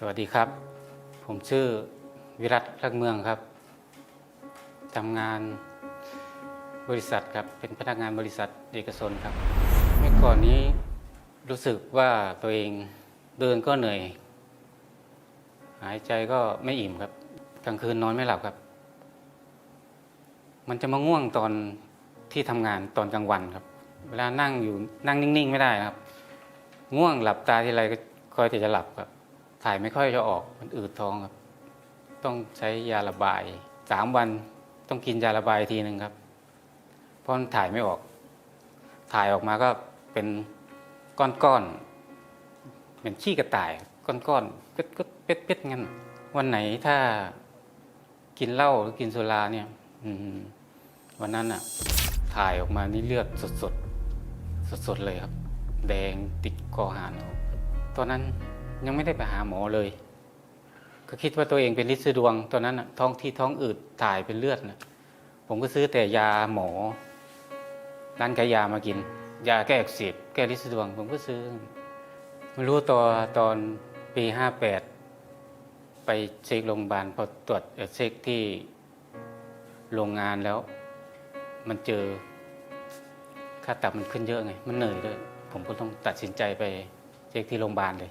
สวัสดีครับ ผมชื่อวิรัตรักเมืองครับทำงานบริษัทครับ เป็นพนักงานบริษัทเอกชนครับ เมื่อก่อนนี้รู้สึกว่าตัวเองเดินก็เหนื่อย หายใจก็ไม่อิ่มครับ กลางคืนนอนไม่หลับครับ มันจะมาง่วงตอนที่ทำงานตอนกลางวันครับ เวลานั่งอยู่นั่งนิ่ง ๆ ไม่ได้นะครับ ง่วงหลับตาทีไรก็คอยแต่จะหลับครับ ถ่ายไม่ค่อยจะออกมันอืดท้องครับ ต้องใช้ยาระบายสามวันต้องกินยาระบายทีหนึ่งครับ เพราะมันถ่ายไม่ออก ถ่ายออกมาก็เป็นก้อนๆเป็นขี้กระต่ายก้อนๆก็ก็ดเป็ดงั้น วันไหนถ้ากินเหล้าหรือกินสุราเนี่ย อืวันนั้นอะ ถ่ายออกมานี่เลือดสดๆสดๆเลยครับ แดงติดคอหานตอนนั้น ยังไม่ได้ไปหาหมอเลย ก็คิดว่าตัวเองเป็นลิซิดวง ตอนนั้นท้องที่ท้องอืดถ่ายเป็นเลือดนะผมก็ซื้อแต่ยาหมอร้านขายยามากิน ยาแก้อักเสบแก้ลิซิดวง ผมก็ซื้อม่รู้ตัวตอนปีห้าแปดไปเช็คโรงพยาบาลพอตรวจเอ่อเช็คที่โรงงานแล้ว มันเจอค่าตับมันขึ้นเยอะไง มันเหนื่อยด้วย ผมก็ต้องตัดสินใจไปเช็คที่โรงพยาบาลเลย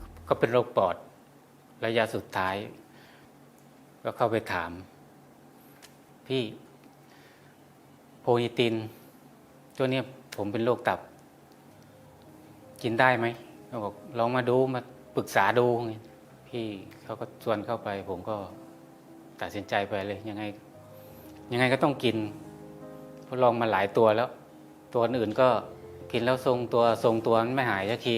ก็เป็นโรคปอดระยะสุดท้าย ก็เข้าไปถาม พี่โพนิติน ตัวนี้ผมเป็นโรคตับ กินได้ไหมเขาบอกลองมาดูมาปรึกษาดูพี่เขาก็ชวนเข้าไป ผมก็ตัดสินใจไปเลยยังไง ยังไงก็ต้องกินเพราะลองมาหลายตัวแล้ว ตัวอื่นก็กินแล้วทรงตัวทรงตัวมันไม่หายสักที